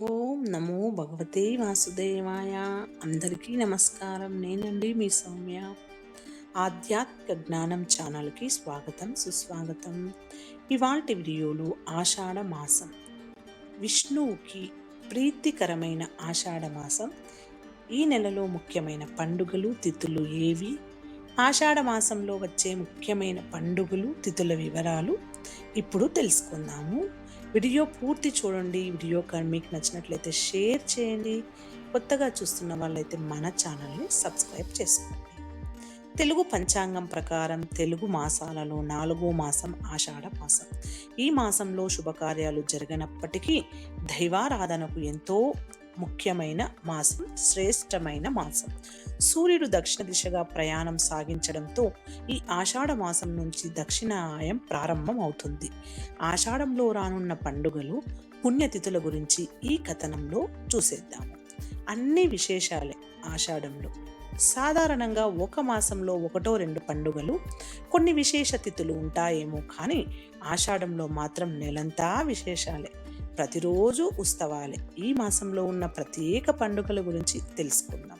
ఓం నమో భగవతే వాసుదేవాయ. అందరికీ నమస్కారం. నేనండి మీ సౌమ్య. ఆధ్యాత్మిక జ్ఞానం ఛానల్కి స్వాగతం సుస్వాగతం. ఇవాల్టి వీడియోలు ఆషాఢ మాసం. విష్ణువుకి ప్రీతికరమైన ఆషాఢ మాసం. ఈ నెలలో ముఖ్యమైన పండుగలు తిథులు ఏవి? ఆషాఢ మాసంలో వచ్చే ముఖ్యమైన పండుగలు తిథుల వివరాలు ఇప్పుడు తెలుసుకుందాము. వీడియో పూర్తి చూడండి. వీడియో కానీ మీకు నచ్చినట్లయితే షేర్ చేయండి. కొత్తగా చూస్తున్న వాళ్ళైతే మన ఛానల్ని సబ్స్క్రైబ్ చేసుకోండి. తెలుగు పంచాంగం ప్రకారం తెలుగు మాసాలలో నాలుగో మాసం ఆషాఢ మాసం. ఈ మాసంలో శుభకార్యాలు జరగనప్పటికీ దైవారాధనకు ఎంతో ముఖ్యమైన మాసం శ్రేష్టమైన మాసం. సూర్యుడు దక్షిణ దిశగా ప్రయాణం సాగించడంతో ఈ ఆషాఢ మాసం నుంచి దక్షిణాయం ప్రారంభం అవుతుంది ఆషాఢంలో రానున్న పండుగలు పుణ్యతిథుల గురించి ఈ కథనంలో చూసేద్దాము అన్ని విశేషాలే ఆషాఢంలో. సాధారణంగా ఒక మాసంలో ఒకటో రెండు పండుగలు కొన్ని విశేష తిథులు ఉంటాయేమో కానీ ఆషాఢంలో మాత్రం నెలంతా విశేషాలే. ప్రతిరోజు ఉత్సవాలే. ఈ మాసంలో ఉన్న ప్రత్యేక పండుగల గురించి తెలుసుకుందాం.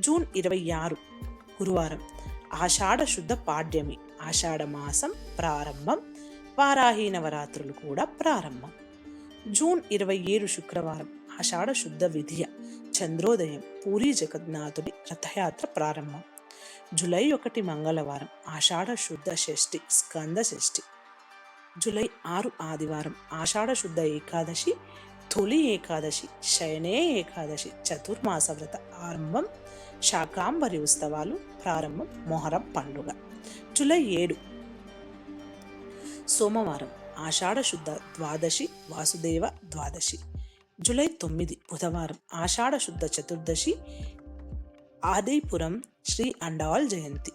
జూన్ ఇరవై ఆరు గురువారం ఆషాఢ శుద్ధ పాడ్యమి ఆషాఢ మాసం ప్రారంభం వారాహి నవరాత్రులు కూడా ప్రారంభం. జూన్ ఇరవై ఏడు శుక్రవారం ఆషాఢ శుద్ధ విధియ చంద్రోదయం పూరి జగన్నాథుడి రథయాత్ర ప్రారంభం. జూలై ఒకటి మంగళవారం ఆషాఢ శుద్ధ షష్ఠి స్కంద షష్ఠి జూలై ఆరు ఆదివారం ఆషాఢ శుద్ధ ఏకాదశి తొలి ఏకాదశి శయనే ఏకాదశి చతుర్మాస వ్రత ఆరంభం శాకాంబరి ఉత్సవాలు ప్రారంభం మొహరం పండుగ. జూలై ఏడు సోమవారం ఆషాఢ శుద్ధ ద్వాదశి వాసుదేవ ద్వాదశి. జూలై తొమ్మిది బుధవారం ఆషాఢ శుద్ధ చతుర్దశి ఆదిపురం శ్రీ అండాల్ జయంతి.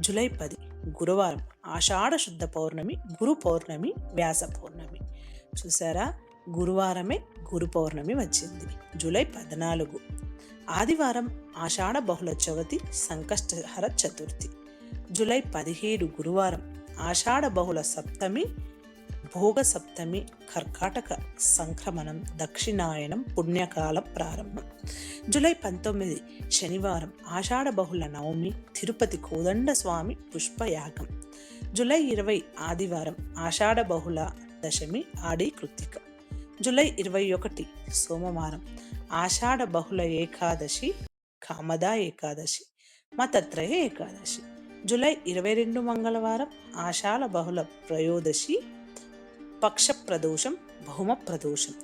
జూలై పది గురువారం ఆషాఢ శుద్ధ పౌర్ణమి గురు పౌర్ణమి వ్యాస పౌర్ణమి. చూసారా గురువారమే గురు పౌర్ణమి వచ్చింది. జూలై పద్నాలుగు. ఆదివారం ఆషాఢ బహుళ చవతి సంకష్టహర చతుర్థి. జూలై పదిహేడు గురువారం ఆషాఢ బహుళ సప్తమి భోగసప్తమి కర్కాటక సంక్రమణం దక్షిణాయనం పుణ్యకాల ప్రారంభం. జూలై పంతొమ్మిది శనివారం ఆషాఢ బహుళ నవమి తిరుపతి కోదండ స్వామి పుష్పయాగం. జూలై ఇరవై ఆదివారం ఆషాఢ బహుళ దశమి ఆడి కృత్తిక. జూలై ఇరవై ఒకటి సోమవారం ఆషాఢ బహుళ ఏకాదశి కామదా ఏకాదశి మతత్రయ ఏకాదశి. జూలై ఇరవై రెండు మంగళవారం ఆషాఢ బహుళ త్రయోదశి పక్ష ప్రదోషం భౌమ ప్రదోషం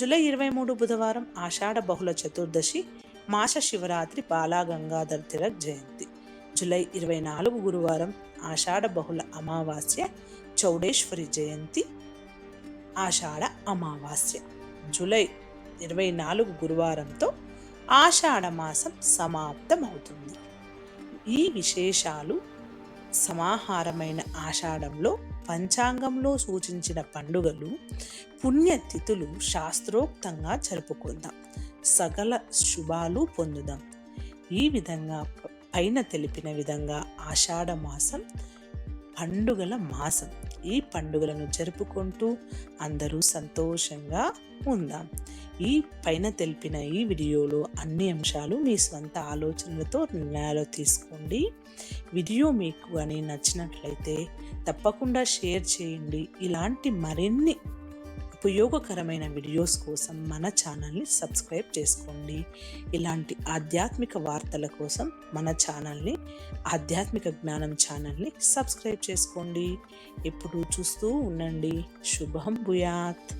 జూలై ఇరవై మూడు బుధవారం ఆషాఢ బహుళ చతుర్దశి మాస శివరాత్రి బాలాగంగాధర్ తిలక్ జయంతి. జూలై ఇరవై నాలుగు గురువారం ఆషాఢ బహుళ అమావాస్య చౌడేశ్వరి జయంతి ఆషాఢ అమావాస్య. జూలై ఇరవై నాలుగు గురువారంతో ఆషాఢ మాసం సమాప్తమవుతుంది. ఈ విశేషాలు సమాహారమైన ఆషాఢంలో పంచాంగంలో సూచించిన పండుగలు పుణ్యతిథులు శాస్త్రోక్తంగా జరుపుకుందాం. సకల శుభాలు పొందుదాం. ఈ విధంగా పైన తెలిపిన విధంగా ఆషాఢ మాసం పండుగల మాసం. ఈ పండుగలను జరుపుకుంటూ అందరూ సంతోషంగా ఉందాం. ఈ పైన తెలిపిన ఈ వీడియోలో అన్ని అంశాలు మీ స్వంత ఆలోచనలతో నిర్ణయాలు తీసుకోండి. వీడియో మీకు అని నచ్చినట్లయితే తప్పకుండా షేర్ చేయండి. ఇలాంటి మరిన్ని ఉపయోగకరమైన వీడియోస్ కోసం మన ఛానల్ని సబ్స్క్రైబ్ చేసుకోండి. ఇలాంటి ఆధ్యాత్మిక వార్తల కోసం మన ఛానల్ని ఆధ్యాత్మిక జ్ఞానం ఛానల్ని సబ్స్క్రైబ్ చేసుకోండి. ఎప్పుడు చూస్తూ ఉండండి. శుభం భూయాత్.